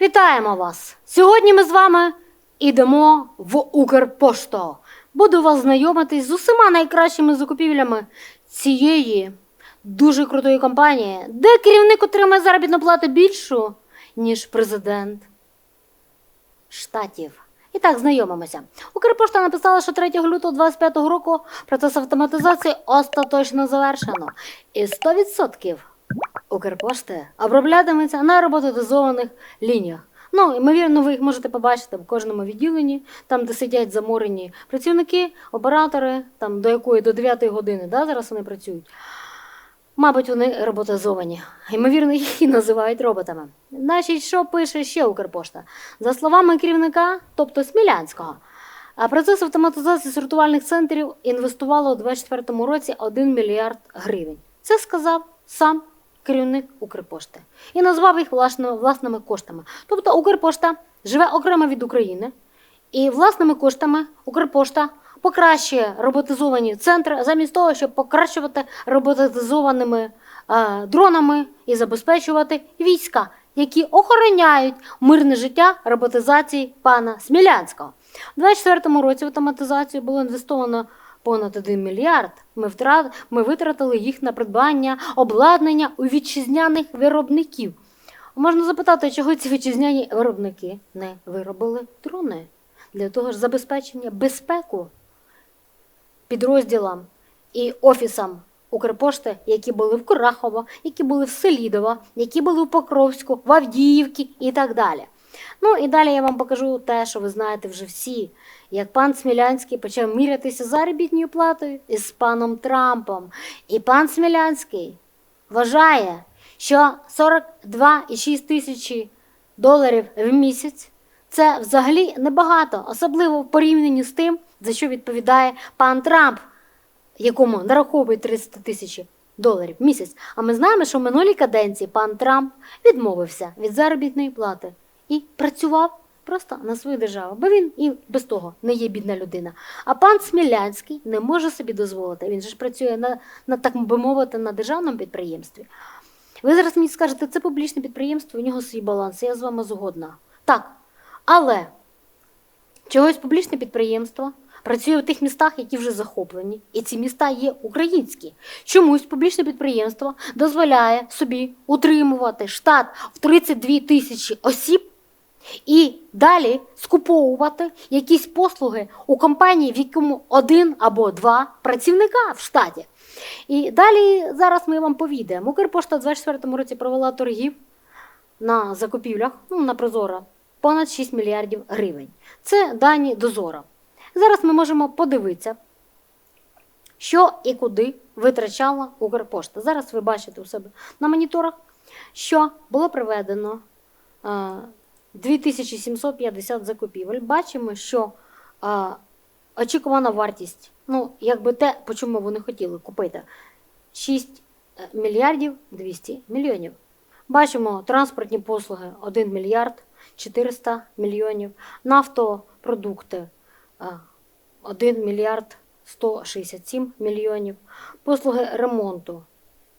Вітаємо вас! Сьогодні ми з вами йдемо в Укрпошту. Буду вас знайомитись з усіма найкращими закупівлями цієї дуже крутої компанії, де керівник отримає заробітну плату більшу, ніж президент штатів. І так, знайомимося. Укрпошта написала, що 3 лютого 2025 року процес автоматизації остаточно завершено. І 100% Укрпошти оброблятиметься на роботизованих лініях. Ну, ймовірно, ви їх можете побачити в кожному відділенні, там, де сидять заморені працівники, оператори, там до якої до 9 години, да, зараз вони працюють. Мабуть, вони роботизовані. Ймовірно, їх і називають роботами. Значить, що пише ще Укрпошта? За словами керівника, тобто Смілянського, а процес автоматизації сортувальних центрів інвестувало у 2024 році 1 мільярд гривень. Це сказав сам керівник Укрпошти і назвав їх власно, власними коштами. Тобто Укрпошта живе окремо від України, і власними коштами Укрпошта покращує роботизовані центри замість того, щоб покращувати роботизованими е, дронами і забезпечувати війська, які охороняють мирне життя роботизації пана Смілянського. У 2024 році в автоматизацію було інвестовано понад 1 мільярд. Ми, втрат... Ми витратили їх на придбання обладнання у вітчизняних виробників. Можна запитати, чого ці вітчизняні виробники не виробили дрони для того ж забезпечення безпеку підрозділам і офісам Укрпошти, які були в Курахово, які були в Селідово, які були в Покровську, в Авдіївці і так далі. Ну і далі я вам покажу те, що ви знаєте вже всі, як пан Смілянський почав мірятися заробітною платою із паном Трампом. І пан Смілянський вважає, що 42,6 тисячі доларів в місяць це взагалі небагато, особливо в порівнянні з тим, за що відповідає пан Трамп, якому нараховують 300 тисяч доларів в місяць. А ми знаємо, що в минулій каденції пан Трамп відмовився від заробітної плати і працював просто на свою державу, бо він і без того не є бідна людина. А пан Смілянський не може собі дозволити. Він же ж працює на, на так би мовити, на державному підприємстві. Ви зараз мені скажете, це публічне підприємство, у нього свій баланс, я з вами згодна. Так, але чогось публічне підприємство працює в тих містах, які вже захоплені, і ці міста є українські. Чомусь публічне підприємство дозволяє собі утримувати штат в 32 тисячі осіб і далі скуповувати якісь послуги у компанії, в якому один або два працівника в штаті. І далі зараз ми вам повідаємо. Укрпошта в 24 році провела торгів на закупівлях, ну, на Прозоро, понад 6 мільярдів гривень. Це дані дозора. Зараз ми можемо подивитися, що і куди витрачала Укрпошта. Зараз ви бачите у себе на моніторах, що було проведено е, 2750 закупівель. Бачимо, що е, очікувана вартість, ну, якби те, по чому вони хотіли купити, 6 мільярдів 200 мільйонів. Бачимо транспортні послуги 1 мільярд 400 мільйонів, нафтопродукти 1 мільярд 167 мільйонів, послуги ремонту.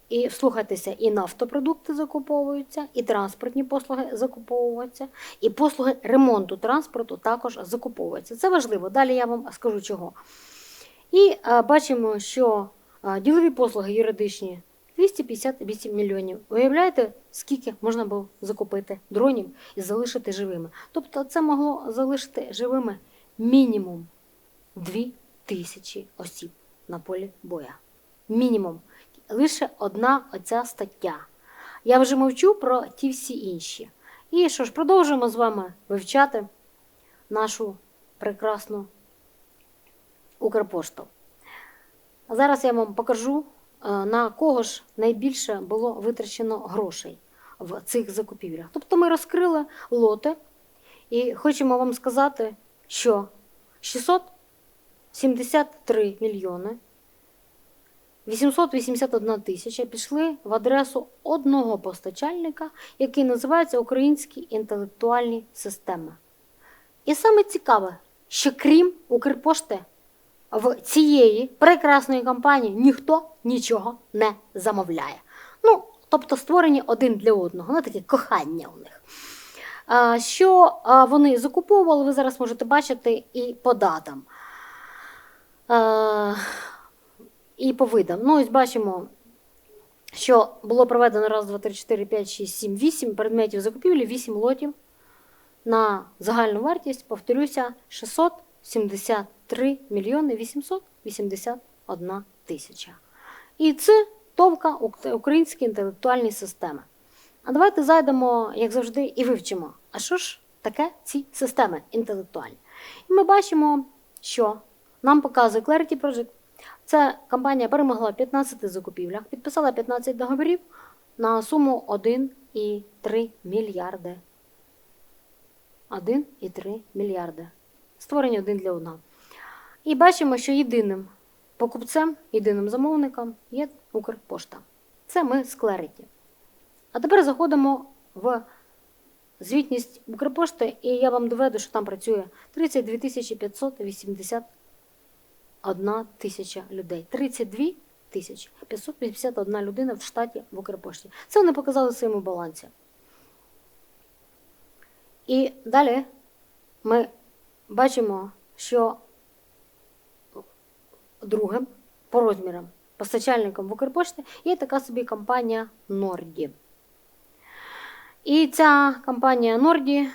І слухайтеся, і нафтопродукти закуповуються, і транспортні послуги закуповуються, і послуги ремонту транспорту також закуповуються. Це важливо. Далі я вам скажу чого. І а, бачимо, що а, ділові послуги юридичні 258 мільйонів. Уявляєте, скільки можна було закупити дронів і залишити живими? Тобто це могло залишити живими мінімум 2 тисячі осіб на полі боя. Мінімум. Лише одна оця стаття. Я вже мовчу про ті всі інші. І що ж, продовжуємо з вами вивчати нашу прекрасну Укрпошту. Зараз я вам покажу, е, на кого ж найбільше було витрачено грошей в цих закупівлях. Тобто ми розкрили лоти і хочемо вам сказати, що 673 мільйони 881 тисяча пішли в адресу одного постачальника, який називається Українські інтелектуальні системи. І саме цікаве, що крім Укрпошти, в цієї прекрасної компанії ніхто нічого не замовляє. Ну, тобто створені один для одного, ну таке кохання у них. Що вони закуповували, ви зараз можете бачити і по датам. І по видам. Ну, ось бачимо, що було проведено раз, два, три, чотири, п'ять, шість, сім, вісім предметів закупівлі, вісім лотів на загальну вартість, повторюся, 673 мільйони 881 тисяча. І це товка української інтелектуальної системи. А давайте зайдемо, як завжди, і вивчимо, а що ж таке ці системи інтелектуальні. І ми бачимо, що нам показує Clarity Project. Ця компанія перемогла в 15 закупівлях, підписала 15 договорів на суму 1,3 мільярди 1,3 мільярди. Створені один для одного. І бачимо, що єдиним покупцем, єдиним замовником є Укрпошта. Це ми з Clarity. А тепер заходимо в звітність Укрпошти, і я вам доведу, що там працює 32 581 тисяча людей. 32 тисячі 581 людина в штаті в Укрпошті. Це вони показали в своєму балансі. І далі ми бачимо, що другим по розмірам постачальником в Укрпошті є така собі компанія Норді. І ця компанія Норді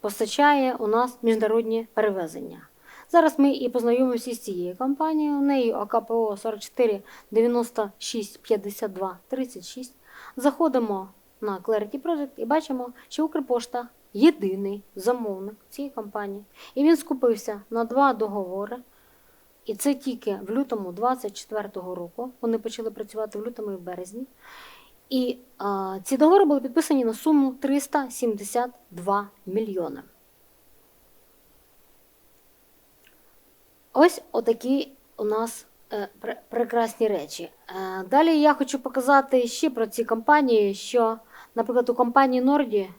постачає у нас міжнародні перевезення. Зараз ми і познайомимося з цією компанією. У неї ОКПО 44 96 52 36. Заходимо на Clarity Project і бачимо, що Укрпошта єдиний замовник цієї компанії. І він скупився на два договори. І це тільки в лютому 24-го року. Вони почали працювати в лютому і в березні. І а, ці договори були підписані на суму 372 мільйони. Ось отакі у нас е, прекрасні речі. Е, далі я хочу показати ще про ці компанії, що, наприклад, у компанії Норді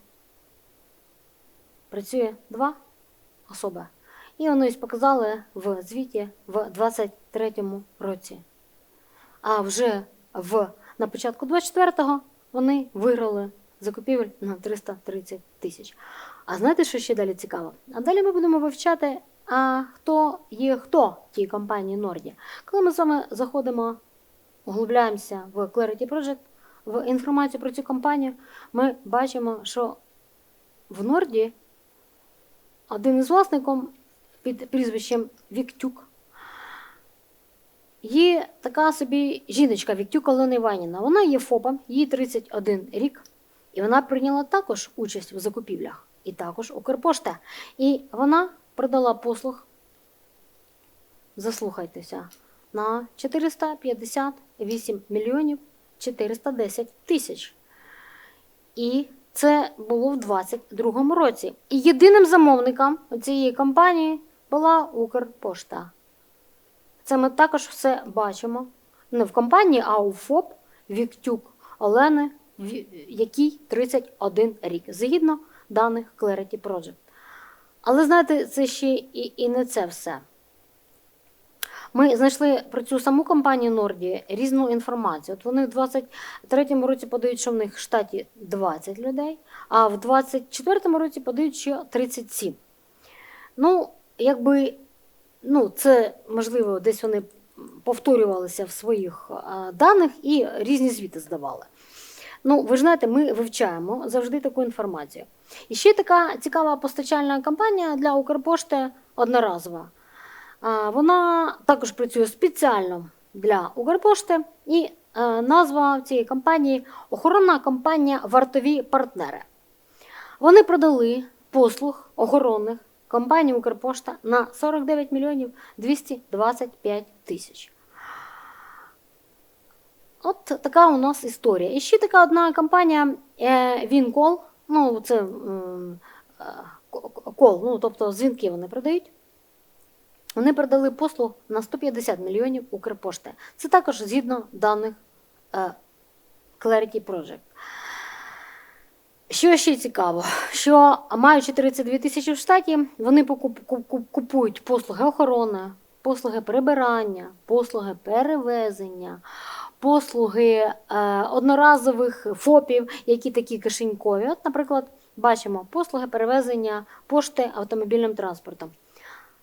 працює два особи. І вони ось показали в звіті в 23-му році. А вже в, на початку 24-го вони виграли закупівель на 330 тисяч. А знаєте, що ще далі цікаво? А далі ми будемо вивчати, а хто є хто в тій компанії Норді. Коли ми з вами заходимо, углубляємося в Clarity Project, в інформацію про цю компанію, ми бачимо, що в Норді один із власником під прізвищем Віктюк. Є така собі жіночка Віктюк Олена Іванівна. Вона є ФОПом, їй 31 рік, і вона прийняла також участь в закупівлях, і також Укрпошта. І вона продала послуг, заслухайтеся, на 458 мільйонів 410 тисяч. І це було в 22-му році. І єдиним замовником цієї компанії була Укрпошта. Це ми також все бачимо. Не в компанії, а у ФОП Віктюк Олени, якій 31 рік, згідно даних Clarity Project. Але знаєте, це ще і, і не це все. Ми знайшли про цю саму компанію Норді різну інформацію. От вони в 23-му році подають, що в них в штаті 20 людей, а в 24-му році подають ще 37. Ну, якби, ну, це можливо, десь вони повторювалися в своїх даних і різні звіти здавали. Ну, ви ж знаєте, ми вивчаємо завжди таку інформацію. І ще така цікава постачальна компанія для Укрпошти одноразова. Вона також працює спеціально для Укрпошти, і е, назва цієї компанії охоронна компанія Вартові партнери. Вони продали послуг охоронних компаній Укрпошта на 49 мільйонів 225 тисяч. От така у нас історія. І ще така одна компанія е, Вінкол. Ну, це е, ко- кол, ну, тобто дзвінки вони продають. Вони продали послуг на 150 мільйонів Укрпошти. Це також згідно даних е, Clarity Project. Що ще цікаво, що маючи 32 тисячі в штаті, вони купують послуги охорони, послуги прибирання, послуги перевезення, послуги е, одноразових ФОПів, які такі кишенькові. От, наприклад, бачимо послуги перевезення пошти автомобільним транспортом.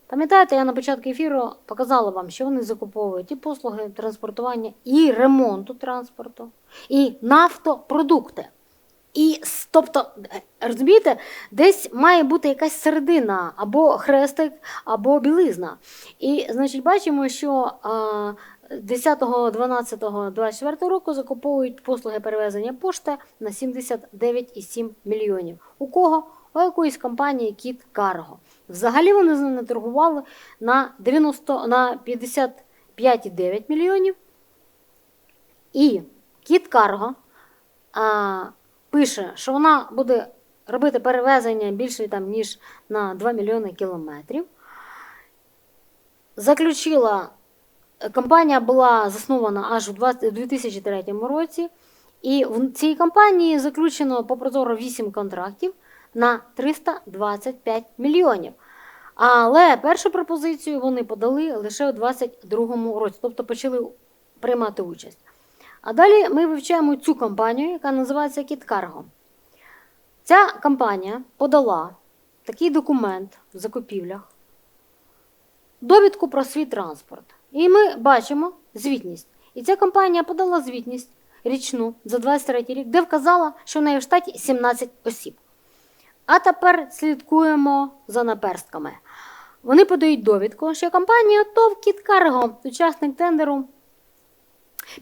Пам'ятаєте, я на початку ефіру показала вам, що вони закуповують і послуги транспортування, і ремонту транспорту, і нафтопродукти. І тобто, е, розумієте, десь має бути якась середина, або хрестик, або білизна. І, значить, бачимо, що 10-12-24 року закуповують послуги перевезення пошти на 79,7 мільйонів. У кого? У якоїсь компанії Кіт Карго. Взагалі вони з ними торгували на 90, на 55,9 мільйонів. І Кіт Карго а, пише, що вона буде робити перевезення більше там, ніж на 2 мільйони кілометрів. Заключила, компанія була заснована аж у 2003 році, і в цій компанії заключено по прозоро 8 контрактів на 325 мільйонів. Але першу пропозицію вони подали лише у 2022 році, тобто почали приймати участь. А далі ми вивчаємо цю компанію, яка називається Кіткарго. Ця компанія подала такий документ в закупівлях, довідку про свій транспорт. І ми бачимо звітність. І ця компанія подала звітність річну за 23 рік, де вказала, що в неї в штаті 17 осіб. А тепер слідкуємо за наперстками. Вони подають довідку, що компанія ТОВ Кіткарго, учасник тендеру,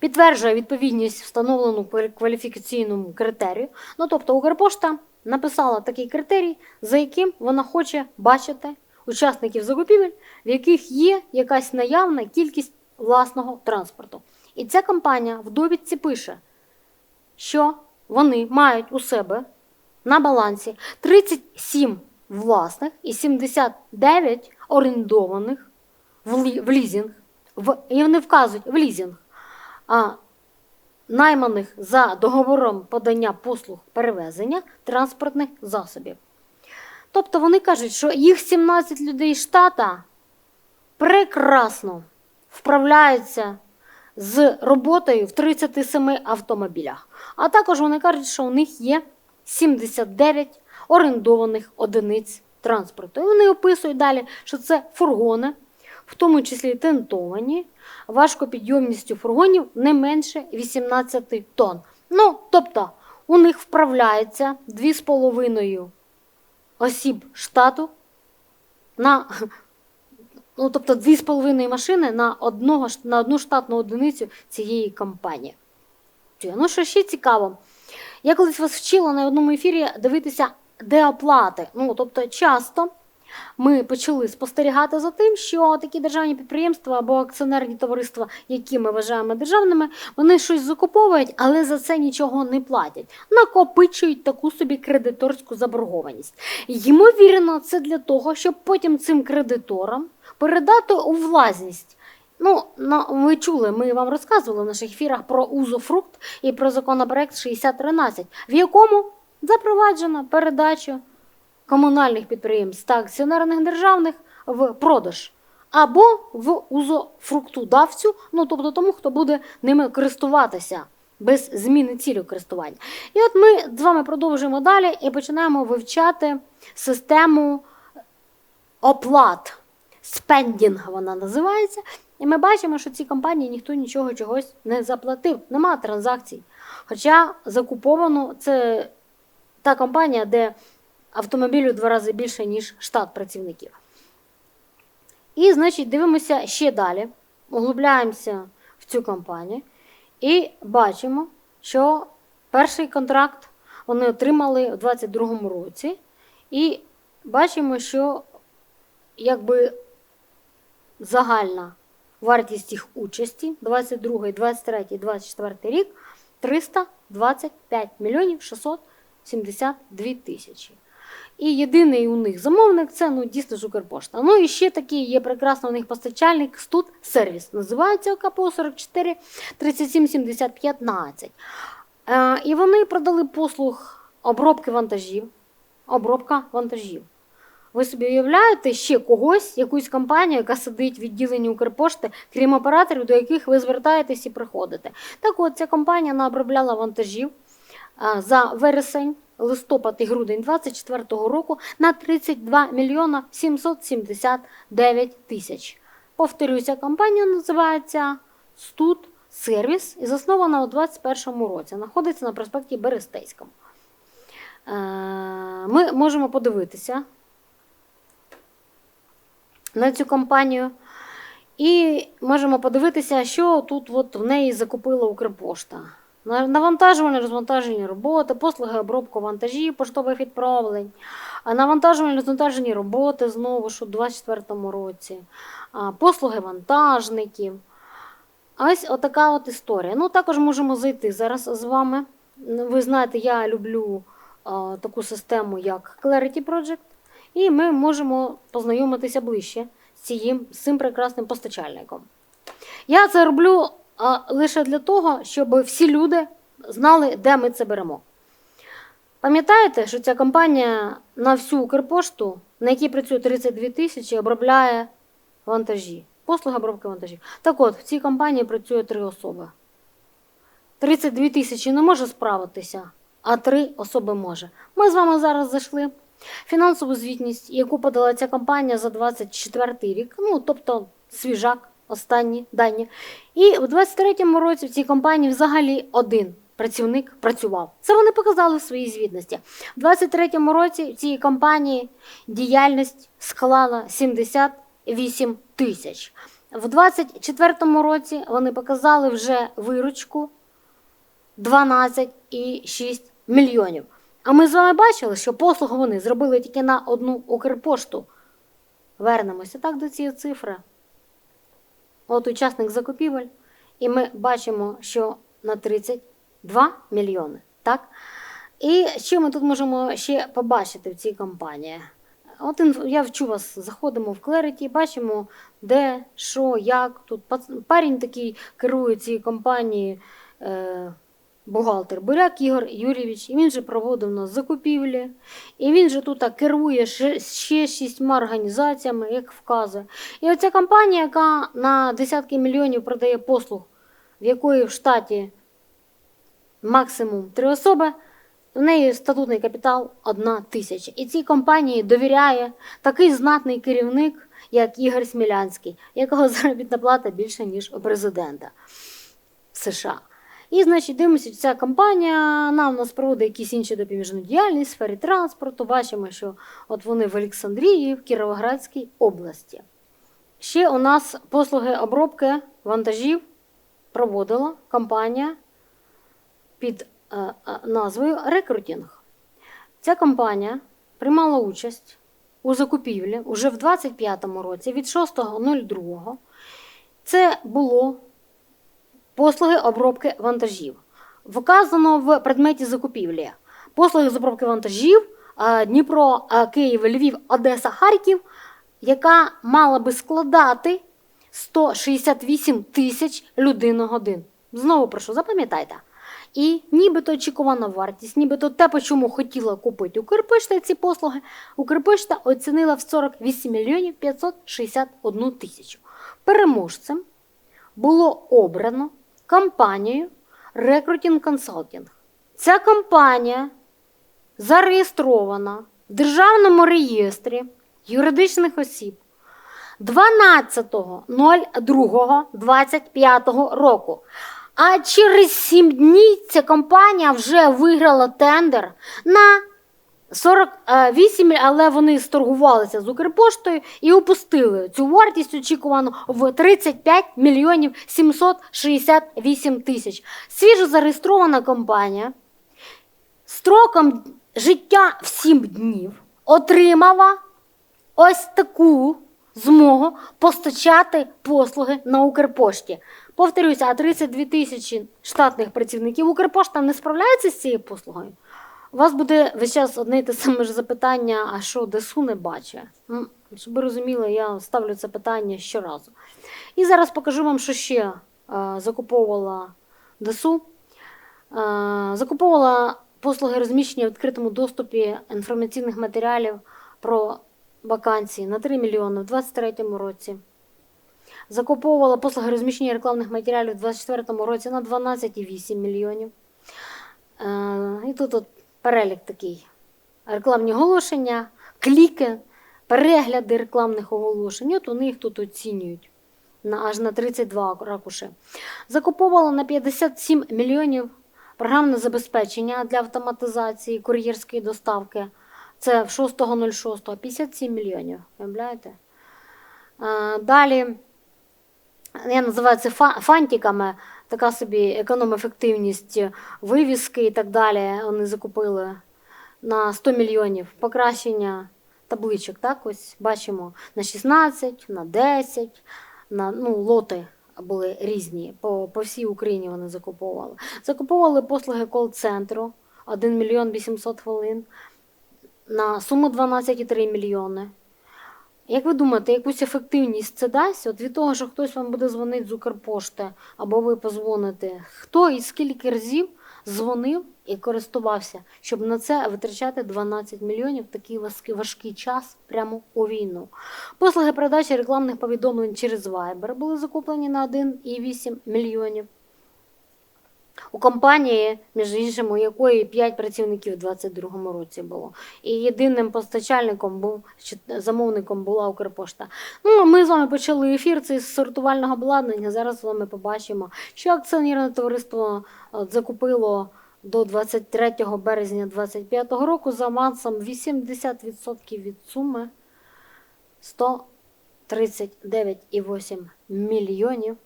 підтверджує відповідність встановлену квалі- кваліфікаційному критерію. Ну, тобто Укрпошта написала такий критерій, за яким вона хоче бачити учасників закупівель, в яких є якась наявна кількість власного транспорту. І ця компанія в довідці пише, що вони мають у себе на балансі 37 власних і 79 орендованих в, лізінг. В, і вони вказують в лізінг. А найманих за договором подання послуг перевезення транспортних засобів. Тобто вони кажуть, що їх 17 людей штата прекрасно вправляються з роботою в 37 автомобілях. А також вони кажуть, що у них є 79 орендованих одиниць транспорту. І вони описують далі, що це фургони, в тому числі тентовані, важкопідйомністю фургонів не менше 18 тонн. Ну, тобто, у них вправляється 2,5 осіб штату на ну, тобто 2,5 машини на, одного, на одну штатну одиницю цієї компанії. Ну, що ще цікаво, я колись вас вчила на одному ефірі дивитися де оплати. Ну, тобто, часто ми почали спостерігати за тим, що такі державні підприємства або акціонерні товариства, які ми вважаємо державними, вони щось закуповують, але за це нічого не платять. Накопичують таку собі кредиторську заборгованість. Ймовірно, це для того, щоб потім цим кредиторам передати у власність. Ну, ви чули, ми вам розказували в наших ефірах про узофрукт і про законопроект 6013, в якому запроваджено передачу комунальних підприємств та акціонерних державних в продаж або в узофруктодавцю, ну тобто тому, хто буде ними користуватися без зміни цілі користування. І от ми з вами продовжуємо далі і починаємо вивчати систему оплат. Спендінг вона називається. І ми бачимо, що цій компанії ніхто нічого чогось не заплатив, нема транзакцій. Хоча закуповано це та компанія, де автомобіль у два рази більше, ніж штат працівників. І, значить, дивимося ще далі, углубляємося в цю компанію і бачимо, що перший контракт вони отримали у 2022 році. І бачимо, що якби загальна вартість їх участі 22, 23, 24 рік 325 мільйонів 672 тисячі. І єдиний у них замовник це ну, дійсно Укрпошта. Ну і ще такий є прекрасний у них постачальник Студ Сервіс. Називається КПО 44 37 70 15. Е, і вони продали послуг обробки вантажів. Обробка вантажів. Ви собі уявляєте ще когось, якусь компанію, яка сидить в відділенні Укрпошти, крім операторів, до яких ви звертаєтесь і приходите. Так от ця компанія вона обробляла вантажів а, за вересень листопад і грудень 24 року на 32 мільйона 779 тисяч. Повторюся, компанія називається Студ Сервіс і заснована у 2021 році. Знаходиться на проспекті Берестейському. Е, Ми можемо подивитися на цю компанію. І можемо подивитися, що тут от в неї закупила Укрпошта. На- Навантажувальне, розвантажені роботи, послуги обробки вантажів, поштових відправлень, а навантажувальні розвантажені роботи знову ж у 2024 році, послуги вантажників. Ось отака от історія. Ну, також можемо зайти зараз з вами. Ви знаєте, я люблю а, таку систему, як Clarity Project, і ми можемо познайомитися ближче з цим, з цим прекрасним постачальником. Я це роблю а, лише для того, щоб всі люди знали, де ми це беремо. Пам'ятаєте, що ця компанія на всю Укрпошту, на якій працює 32 тисячі, обробляє вантажі, послуги обробки вантажів. Так от, в цій компанії працює три особи. 32 тисячі не може справитися, а три особи може. Ми з вами зараз зайшли. Фінансову звітність, яку подала ця компанія за 24 рік, ну тобто свіжак, останні дані. І в 23-му році в цій компанії взагалі один працівник працював. Це вони показали в своїй звітності. В 23-му році в цій компанії діяльність склала 78 тисяч. В 24-му році вони показали вже виручку 12,6 мільйонів. А ми з вами бачили, що послугу вони зробили тільки на одну Укрпошту. Вернемося так до цієї цифри. От учасник закупівель, і ми бачимо, що на 32 мільйони. Так? І що ми тут можемо ще побачити в цій компанії? От я вчу вас, заходимо в Clarity, бачимо, де, що, як. Тут парень такий керує цією компанією, е, бухгалтер Буряк Ігор Юрійович, і він же проводив нас закупівлі, і він же тут керує ще, шістьма організаціями, як вказує. І оця компанія, яка на десятки мільйонів продає послуг, в якої в штаті максимум три особи, в неї статутний капітал одна тисяча. І цій компанії довіряє такий знатний керівник, як Ігор Смілянський, якого заробітна плата більше, ніж у президента США. І, значить, дивимося, ця компанія нам у нас проводить якісь інші допоміжну діяльність в сфері транспорту. Бачимо, що от вони в Олександрії, в Кіровоградській області. Ще у нас послуги обробки вантажів проводила компанія під е, е, назвою Рекрутінг. Ця компанія приймала участь у закупівлі уже в 25-му році від 6.02. Це було послуги обробки вантажів. Вказано в предметі закупівлі. Послуги з обробки вантажів е, Дніпро, е, Київ, Львів, Одеса, Харків, яка мала би складати 168 тисяч людиногодин. Знову прошу, запам'ятайте. І нібито очікувана вартість, нібито те, по чому хотіла купити Укрпошта ці послуги, Укрпошта оцінила в 48 мільйонів 561 тисячу. Переможцем було обрано компанію Recruiting Consulting. Ця компанія зареєстрована в Державному реєстрі юридичних осіб 12.02.25 року. А через 7 днів ця компанія вже виграла тендер на 48, але вони сторгувалися з Укрпоштою і опустили цю вартість очікувану в 35 мільйонів 768 тисяч. Свіжо зареєстрована компанія строком життя в 7 днів отримала ось таку змогу постачати послуги на Укрпошті. Повторюся, а 32 тисячі штатних працівників Укрпошта не справляється з цією послугою. У вас буде весь час одне й те саме ж запитання, а що ДСУ не бачить? Ну, Щоб ви розуміли, я ставлю це питання щоразу. І зараз покажу вам, що ще е, закуповувала ДСУ. Е, закуповувала послуги розміщення в відкритому доступі інформаційних матеріалів про вакансії на 3 мільйони в 2023 році. Закуповувала послуги розміщення рекламних матеріалів у 2024 році на 12,8 мільйонів. Е, І тут от перелік такий. Рекламні оголошення, кліки, перегляди рекламних оголошень. От вони їх тут оцінюють на, аж на 32 ракуші. Закуповувало на 57 мільйонів програмне забезпечення для автоматизації кур'єрської доставки. Це в 6.06, 57 мільйонів. Уявляєте? Е, Далі, я називаю це фантиками, така собі економ-ефективність вивіски і так далі. Вони закупили на 100 мільйонів покращення табличок. Так, ось бачимо на 16, на 10, на ну, лоти були різні. По, по всій Україні вони закуповували. Закуповували послуги кол-центру 1 мільйон 800 хвилин на суму 12,3 мільйони. Як ви думаєте, якусь ефективність це дасть? От від того, що хтось вам буде дзвонити з Укрпошти, або ви позвоните, хто і скільки разів дзвонив і користувався, щоб на це витрачати 12 мільйонів в такий важкий, час прямо у війну. Послуги передачі рекламних повідомлень через Viber були закуплені на 1,8 мільйонів. У компанії, між іншим, у якої 5 працівників у 2022 році було. І єдиним постачальником був чи замовником була Укрпошта. Ну, ми з вами почали ефір це з сортувального обладнання. Зараз з вами побачимо, що акціонерне товариство закупило до 23 березня 2025 року за авансом 80% від суми 139,8 мільйонів.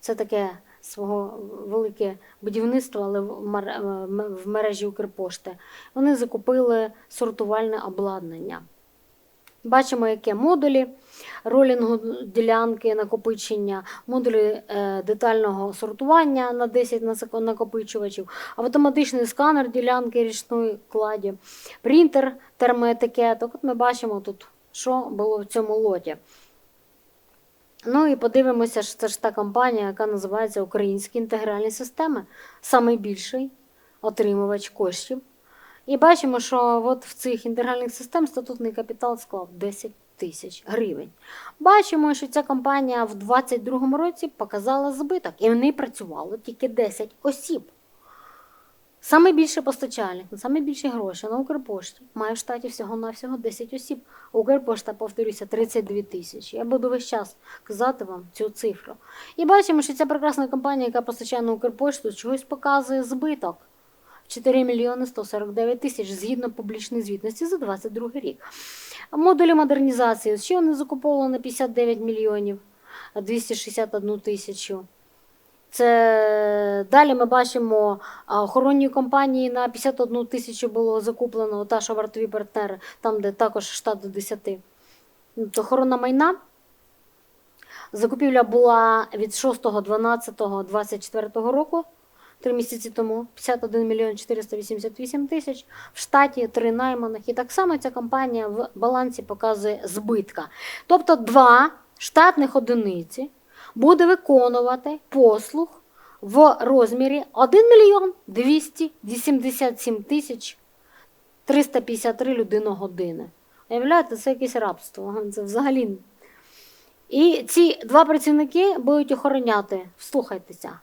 Це таке свого велике будівництво, але е, в мережі Укрпошти. Вони закупили сортувальне обладнання. Бачимо, яке модулі ролінгу ділянки накопичення, модулі е, детального сортування на 10 накопичувачів, автоматичний сканер ділянки річної кладі, принтер термоетикеток. От ми бачимо тут, що було в цьому лоті. Ну і подивимося, що це ж та компанія, яка називається Українські інтегральні системи, найбільший отримувач коштів. І бачимо, що от в цих інтегральних систем статутний капітал склав 10 тисяч гривень. Бачимо, що ця компанія в 2022 році показала збиток, і в неї працювало тільки 10 осіб. Саме більше постачальник, саме більше грошей на Укрпошті має в штаті всього-навсього 10 осіб. Укрпошта, повторюся, 32 тисячі. Я буду весь час казати вам цю цифру. І бачимо, що ця прекрасна компанія, яка постачає на Укрпошту, чогось показує збиток. 4 мільйони 149 тисяч згідно публічної звітності за 22 рік. Модулі модернізації ще вони закуповували на 59 мільйонів 261 тисячу. Це далі ми бачимо охоронні компанії на 51 тисячу було закуплено, та що вартові партнери, там, де також штат до 10. Тобто охорона майна. Закупівля була від 6.12.24 року, три місяці тому, 51 мільйон 488 тисяч, в штаті три найманих. І так само ця компанія в балансі показує збитка. Тобто два штатних одиниці буде виконувати послуг в розмірі 1 мільйон 287 тисяч 353 людиногодини. Уявляєте, це якесь рабство. Це взагалі. І ці два працівники будуть охороняти, вслухайтеся.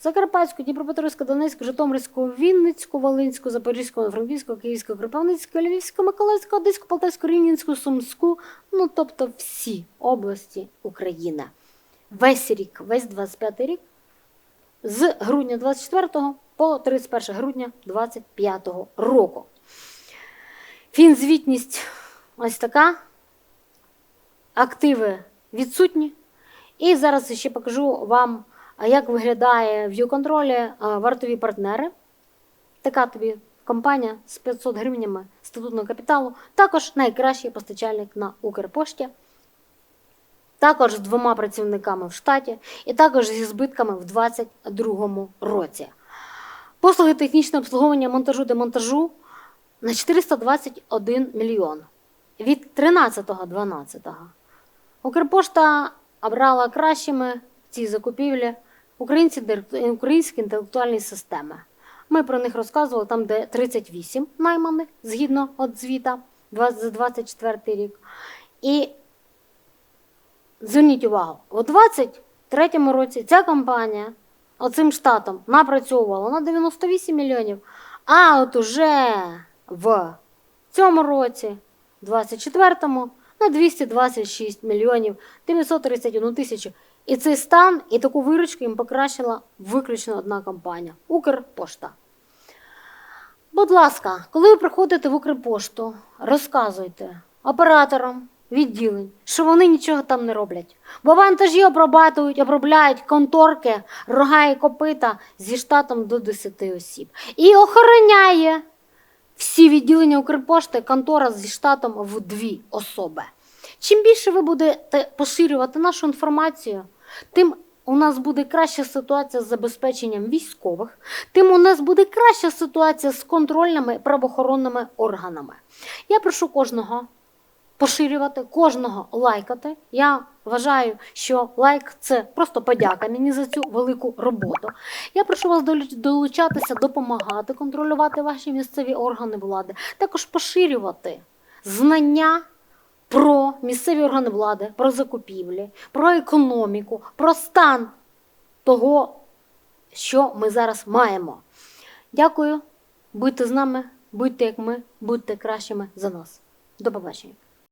Закарпатську, Дніпропетровську, Донецьку, Житомирську, Вінницьку, Волинську, Запорізьку, Франківську, Київську, Кропивницьку, Львівську, Миколаївську, Одеську, Полтавську, Рівненську, Сумську, ну тобто всі області України. Весь рік, весь 25 рік, з грудня 24 по 31 грудня 25 року. Фінзвітність ось така. Активи відсутні. І зараз ще покажу вам, як виглядає в Юконтролі вартові партнери. Така тобі компанія з 500 гривнями статутного капіталу. Також найкращий постачальник на Укрпошті. Також з двома працівниками в штаті, і також зі збитками в 2022 році. Послуги технічного обслуговування монтажу демонтажу на 421 мільйон від 13.12. Укрпошта обрала кращими ці закупівлі українці, українські інтелектуальні системи. Ми про них розказували там, де 38 найманих згідно от звіта за 24 рік. І зверніть увагу, у 23-му році ця компанія оцим штатом напрацьовувала на 98 мільйонів, А от уже в цьому році, 24-му, на 226 мільйонів 931 тисячу. І цей стан і таку виручку їм покращила виключно одна компанія Укрпошта. Будь ласка, коли ви приходите в Укрпошту, розказуйте операторам відділень, що вони нічого там не роблять. Бо вантажі обрабатують, обробляють конторки, рога і копита зі штатом до 10 осіб. І охороняє всі відділення Укрпошти контора зі штатом в дві особи. Чим більше ви будете поширювати нашу інформацію, тим у нас буде краща ситуація з забезпеченням військових, тим у нас буде краща ситуація з контрольними правоохоронними органами. Я прошу кожного поширювати, кожного лайкати. Я вважаю, що лайк це просто подяка мені за цю велику роботу. Я прошу вас долучатися, допомагати контролювати ваші місцеві органи влади, також поширювати знання. Про місцеві органи влади, про закупівлі, про економіку, про стан того, що ми зараз маємо. Дякую. Будьте з нами, будьте як ми, будьте кращими за нас. До побачення.